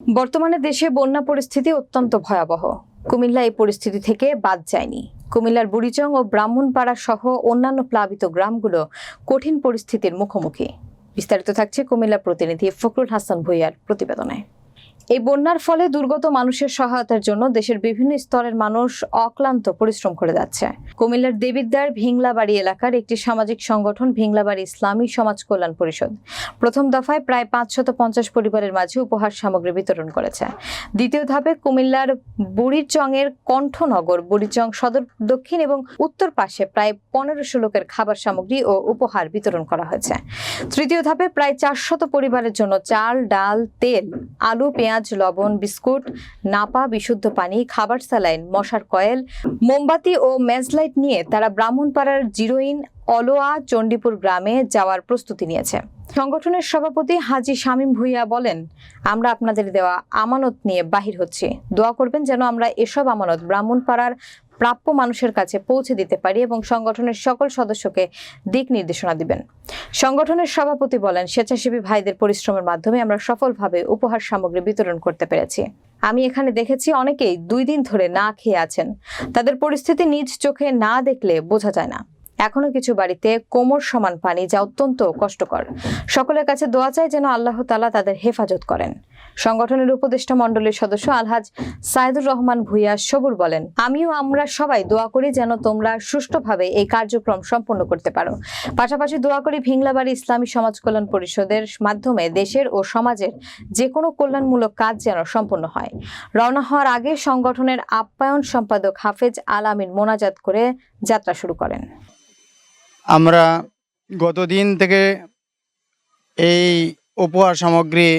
বর্তমানে দেশে বন্যা পরিস্থিতি অত্যন্ত ভয়াবহ। কুমিল্লা এই পরিস্থিতি থেকে বাদ যায়নি। কুমিল্লার বুড়িচং ও ব্রাহ্মণপাড়া সহ অন্যান্য প্লাবিত গ্রামগুলো কঠিন পরিস্থিতির মুখোমুখি। বিস্তারিত থাকছে কুমিল্লা প্রতিনিধি ফখরুল হাসান ভুইয়ার প্রতিবেদনে। এই বন্যার ফলে দুর্গত মানুষের সহায়তার জন্য দেশের বিভিন্ন স্তরের মানুষ অক্লান্ত পরিশ্রম করে যাচ্ছে। কুমিল্লার দেবিদ্বার ভিংলাবাড়ি এলাকার একটি সামাজিক সংগঠন ভিংলাবাড়ি ইসলামী সমাজ কল্যাণ পরিষদ প্রথম দফায় প্রায় পাঁচশত পঞ্চাশ পরিবারের মাঝে উপহার সামগ্রী বিতরণ করেছে। দ্বিতীয় ধাপে কুমিল্লার বুড়িচংয়ের কণ্ঠনগর, বুড়িচং সদর দক্ষিণ এবং উত্তর পাশে প্রায় পনেরোশো লোকের খাবার সামগ্রী ও উপহার বিতরণ করা হয়েছে। তৃতীয় ধাপে প্রায় চারশত পরিবারের জন্য চাল, ডাল, তেল, আলু, পেঁয়াজ লবণ, বিস্কুট, নাপা, বিশুদ্ধ পানি, খাবার স্যালাইন, মশার কয়েল, মোমবাতি ও মেজলাইট নিয়ে তারা ব্রাহ্মণপাড়ার জিরোইন অলোয়া চণ্ডীপুর গ্রামে যাওয়ার প্রস্তুতি নিয়েছে। সংগঠনের সভাপতি হাজি শামীম ভুইয়া বলেন, আমরা আপনাদের দেওয়া আমানত নিয়ে বাহির হচ্ছি। দোয়া করবেন যেন আমরা এসব আমানত ব্রাহ্মণপাড়ার প্রাপ্য মানুষের কাছে পৌঁছে দিতে পারি এবং সংগঠনের সকল সদস্যকে দিক নির্দেশনা দিবেন। সংগঠনের সভাপতি বলেন, স্বেচ্ছাসেবী ভাইদের পরিশ্রমের মাধ্যমে আমরা সফলভাবে উপহার সামগ্রী বিতরণ করতে পেরেছি। আমি এখানে দেখেছি অনেকেই দুই দিন ধরে না খেয়ে আছেন। তাদের পরিস্থিতি নিজ চোখে না দেখলে বোঝা যায় না। এখনও কিছু বাড়িতে কোমর সমান পানি যা অত্যন্ত কষ্টকর। সকলের কাছে দোয়া চাই যেন আল্লাহ তালা তাদের হেফাজত করেন। সংগঠনের উপদেষ্টা মণ্ডলীর সদস্য আলহাজ সাইদুর রহমান ভুইয়া সবুর বলেন, আমিও আমরা সবাই দোয়া করি যেন তোমরা সুষ্ঠুভাবে এই কার্যক্রম সম্পন্ন করতে পারো। পাশাপাশি দোয়া করি ভিংলাবাড়ি ইসলামী সমাজ কল্যাণ পরিষদের মাধ্যমে দেশের ও সমাজের যে কোনো কল্যাণমূলক কাজ যেন সম্পন্ন হয়। রওনা হওয়ার আগে সংগঠনের আপ্যায়ন সম্পাদক হাফেজ আল আমিন মোনাজাত করে যাত্রা শুরু করেন। আমরা গতদিন থেকে এই উপহার সামগ্রী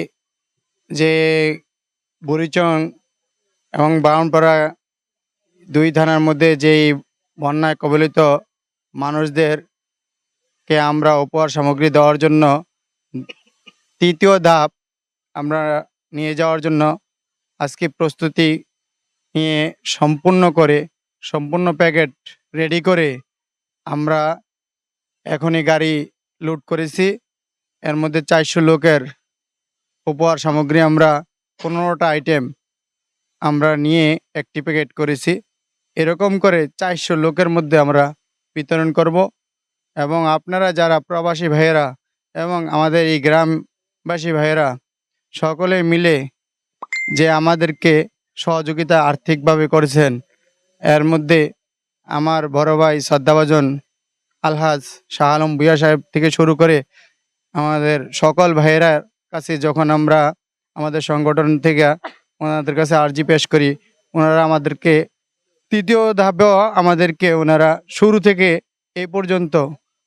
যে বুড়িচং এবং বাউনপাড়া দুই থানার মধ্যে যেই বন্যায় কবলিত মানুষদেরকে আমরা উপহার সামগ্রী দেওয়ার জন্য তৃতীয় ধাপ আমরা নিয়ে যাওয়ার জন্য আজকে প্রস্তুতি নিয়ে সম্পূর্ণ করে, সম্পূর্ণ প্যাকেট রেডি করে আমরা এখনই গাড়ি লুট করেছি। এর মধ্যে চারশো লোকের উপহার সামগ্রী আমরা পনেরোটা আইটেম আমরা নিয়ে একটি প্যাকেট করেছি। এরকম করে চারশো লোকের মধ্যে আমরা বিতরণ করব এবং আপনারা যারা প্রবাসী ভাইয়েরা এবং আমাদের এই গ্রামবাসী ভাইয়েরা সকলে মিলে যে আমাদেরকে সহযোগিতা আর্থিকভাবে করেছেন, এর মধ্যে আমার বড় ভাই শ্রদ্ধাভাজন আলহাজ শাহ আলম ভুইয়া সাহেব থেকে শুরু করে আমাদের সকল ভাইয়েরা কাছে যখন আমরা আমাদের সংগঠন থেকে ওনাদের কাছে আর্জি পেশ করি, ওনারা আমাদেরকে তৃতীয় ধাপেও আমাদেরকে ওনারা শুরু থেকে এই পর্যন্ত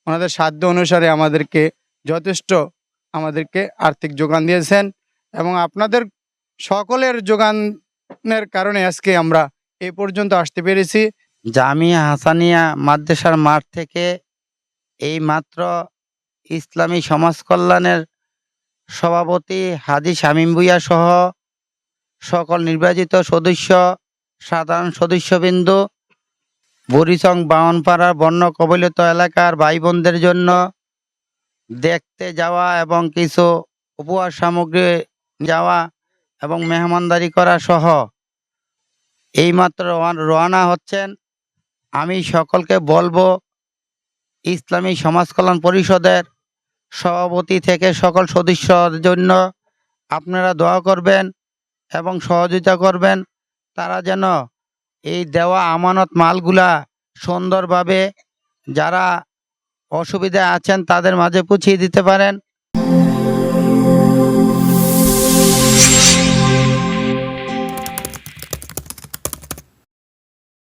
ওনাদের সাধ্য অনুসারে আমাদেরকে যথেষ্ট আমাদেরকে আর্থিক যোগান দিয়েছেন এবং আপনাদের সকলের যোগানের কারণে আজকে আমরা এই পর্যন্ত আসতে পেরেছি। জামিয়া হাসানিয়া মাদ্রাসার মাঠ থেকে এই মাত্র ইসলামী সমাজ কল্যাণের সভাপতি হাজি শামীম ভুইয়া সহ সকল নির্বাচিত সদস্য, সাধারণ সদস্যবৃন্দ বরিচং বাওয়ানপাড়ার বন্য কবলিত এলাকার ভাই বোনদের জন্য দেখতে যাওয়া এবং কিছু উপহার সামগ্রী যাওয়া এবং মেহমানদারি করা সহ। এইমাত্র রওনা হচ্ছেন আমি সকলকে বলব, ইসলামী সমাজ কল্যাণ পরিষদের সভাপতি থেকে সকল সদস্যদের জন্য আপনারা দোয়া করবেন এবং সহযোগিতা করবেন। তারা যেন এই দেওয়া আমানত মালগুলা সুন্দরভাবে যারা অসুবিধায় আছেন তাদের মাঝে পুছিয়ে দিতে পারেন।